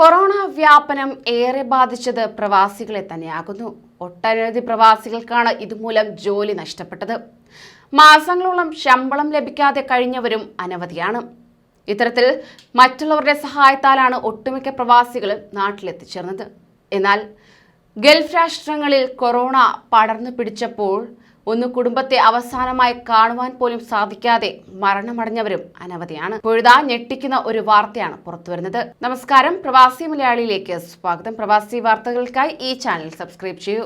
Corona വ്യാപനം ഏറെ ബാധിച്ചത് പ്രവാസികളെ തന്നെയാകുന്നു. ഒട്ടനവധി പ്രവാസികൾക്കാണ് ഇതുമൂലം ജോലി നഷ്ടപ്പെട്ടത്. മാസങ്ങളോളം ശമ്പളം ലഭിക്കാതെ കഴിഞ്ഞവരും അനവധിയാണ്. ഇത്തരത്തിൽ മറ്റുള്ളവരുടെ സഹായത്താലാണ് ഒട്ടുമിക്ക പ്രവാസികളും നാട്ടിലെത്തിച്ചേർന്നത്. എന്നാൽ ഗൾഫ് രാഷ്ട്രങ്ങളിൽ കൊറോണ പടർന്നു പിടിച്ചപ്പോൾ ഒന്ന് കുടുംബത്തെ അവസാനമായി കാണുവാൻ പോലും സാധിക്കാതെ മരണമടഞ്ഞവരും അനവധിയാണ്. പൊഴുതാ ഞെട്ടിക്കുന്ന ഒരു വാർത്തയാണ് പുറത്തുവരുന്നത്. നമസ്കാരം. പ്രവാസി മലയാളിയിലേക്ക് സ്വാഗതം. പ്രവാസി വാർത്തകൾക്കായി ഈ ചാനൽ സബ്സ്ക്രൈബ് ചെയ്യൂ.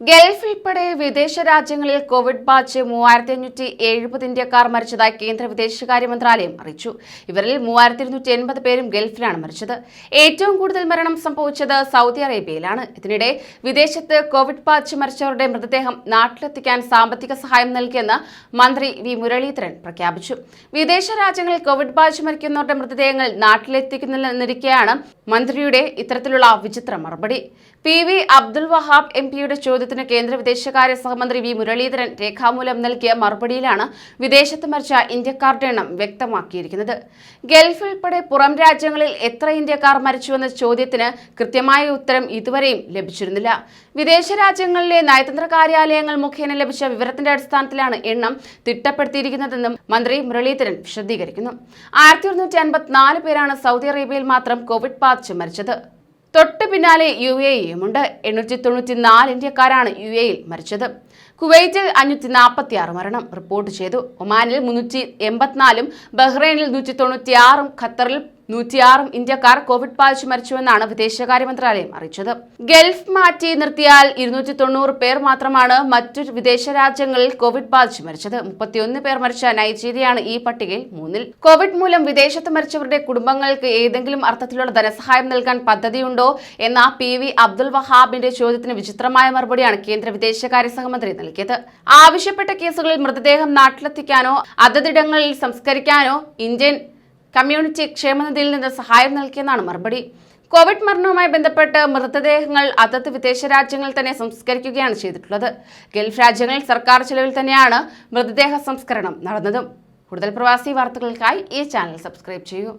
ഗൾഫ് ഉൾപ്പെടെ വിദേശ രാജ്യങ്ങളിൽ കോവിഡ് ബാധിച്ച് മൂവായിരത്തി അഞ്ഞൂറ്റി എഴുപത് ഇന്ത്യക്കാർ മരിച്ചതായി കേന്ദ്ര വിദേശകാര്യ മന്ത്രാലയം അറിയിച്ചു. ഇവരിൽ മൂവായിരത്തി ഇരുന്നൂറ്റി എൺപത് പേരും ഗൾഫിലാണ് മരിച്ചത്. ഏറ്റവും കൂടുതൽ മരണം സംഭവിച്ചത് സൗദി അറേബ്യയിലാണ്. ഇതിനിടെ വിദേശത്ത് കോവിഡ് ബാധിച്ച് മരിച്ചവരുടെ മൃതദേഹം നാട്ടിലെത്തിക്കാൻ സാമ്പത്തിക സഹായം നൽകിയെന്ന് മന്ത്രി വി. മുരളീധരൻ പ്രഖ്യാപിച്ചു. വിദേശ രാജ്യങ്ങളിൽ കോവിഡ് ബാധിച്ച് മരിക്കുന്നവരുടെ മൃതദേഹങ്ങൾ നാട്ടിലെത്തിക്കുന്നില്ലെന്നിരിക്കെയാണ് മന്ത്രിയുടെ ഇത്തരത്തിലുള്ള വിചിത്ര മറുപടി. P. V. Abdul Wahab M. പിയുടെ ചോദ്യത്തിന് കേന്ദ്ര വിദേശകാര്യ സഹമന്ത്രി വി. മുരളീധരൻ രേഖാമൂലം നൽകിയ മറുപടിയിലാണ് വിദേശത്ത് മരിച്ച ഇന്ത്യക്കാരുടെ എണ്ണം വ്യക്തമാക്കിയിരിക്കുന്നത്. ഗൾഫ് ഉൾപ്പെടെ പുറം രാജ്യങ്ങളിൽ എത്ര ഇന്ത്യക്കാർ മരിച്ചുവെന്ന ചോദ്യത്തിന് കൃത്യമായ ഉത്തരം ഇതുവരെയും ലഭിച്ചിരുന്നില്ല. വിദേശ രാജ്യങ്ങളിലെ നയതന്ത്ര കാര്യാലയങ്ങൾ മുഖേന ലഭിച്ച വിവരത്തിന്റെ അടിസ്ഥാനത്തിലാണ് എണ്ണം തിട്ടപ്പെടുത്തിയിരിക്കുന്നതെന്നും മന്ത്രി മുരളീധരൻ വിശദീകരിക്കുന്നു. ആയിരത്തി ഒരുന്നൂറ്റി അൻപത്തിനാല് പേരാണ് സൗദി അറേബ്യയിൽ മാത്രം കോവിഡ് ബാധിച്ച് മരിച്ചത്. തൊട്ടു പിന്നാലെ യു എ ഇയുമുണ്ട് എണ്ണൂറ്റി തൊണ്ണൂറ്റി നാല് ഇന്ത്യക്കാരാണ് യു എയിൽ മരിച്ചത്. കുവൈറ്റിൽ അഞ്ഞൂറ്റി നാൽപ്പത്തി ആറ് മരണം റിപ്പോർട്ട് ചെയ്തു. ഒമാനിൽ മുന്നൂറ്റി എൺപത്തിനാലും ബഹ്റൈനിൽ നൂറ്റി തൊണ്ണൂറ്റി ആറും ഖത്തറിൽ നൂറ്റിയാറും ഇന്ത്യക്കാർ കോവിഡ് ബാധിച്ച് മരിച്ചുവെന്നാണ് വിദേശകാര്യ മന്ത്രാലയം അറിയിച്ചത്. ഗൾഫ് മാറ്റി നിർത്തിയാൽ ഇരുന്നൂറ്റി തൊണ്ണൂറ് പേർ മാത്രമാണ് മറ്റു വിദേശ രാജ്യങ്ങളിൽ കോവിഡ് ബാധിച്ച് മരിച്ചത്. മുപ്പത്തിയൊന്ന് പേർ മരിച്ച നൈജീരിയയാണ് ഈ പട്ടികയിൽ മൂന്നിൽ. കോവിഡ് മൂലം വിദേശത്ത് മരിച്ചവരുടെ കുടുംബങ്ങൾക്ക് ഏതെങ്കിലും അർത്ഥത്തിലുള്ള ധനസഹായം നൽകാൻ പദ്ധതിയുണ്ടോ? എന്ന പി വി അബ്ദുൽ വഹാബിന്റെ ചോദ്യത്തിന് വിചിത്രമായ മറുപടിയാണ് കേന്ദ്ര വിദേശകാര്യ സഹമന്ത്രി നൽകിയത്. ആവശ്യപ്പെട്ട കേസുകളിൽ മൃതദേഹം നാട്ടിലെത്തിക്കാനോ അതതിടങ്ങളിൽ സംസ്കരിക്കാനോ ഇന്ത്യൻ കമ്മ്യൂണിറ്റി ക്ഷേമനിധിയിൽ നിന്ന് സഹായം നൽകിയെന്നാണ് മറുപടി. കോവിഡ് മരണവുമായി ബന്ധപ്പെട്ട് മൃതദേഹങ്ങൾ അതത് വിദേശ രാജ്യങ്ങളിൽ തന്നെ സംസ്കരിക്കുകയാണ് ചെയ്തിട്ടുള്ളത്. ഗൾഫ് രാജ്യങ്ങളിൽ സർക്കാർ ചെലവിൽ തന്നെയാണ് മൃതദേഹ സംസ്കരണം നടന്നതും. കൂടുതൽ പ്രവാസി വാർത്തകൾക്കായി ഈ ചാനൽ സബ്സ്ക്രൈബ് ചെയ്യൂ.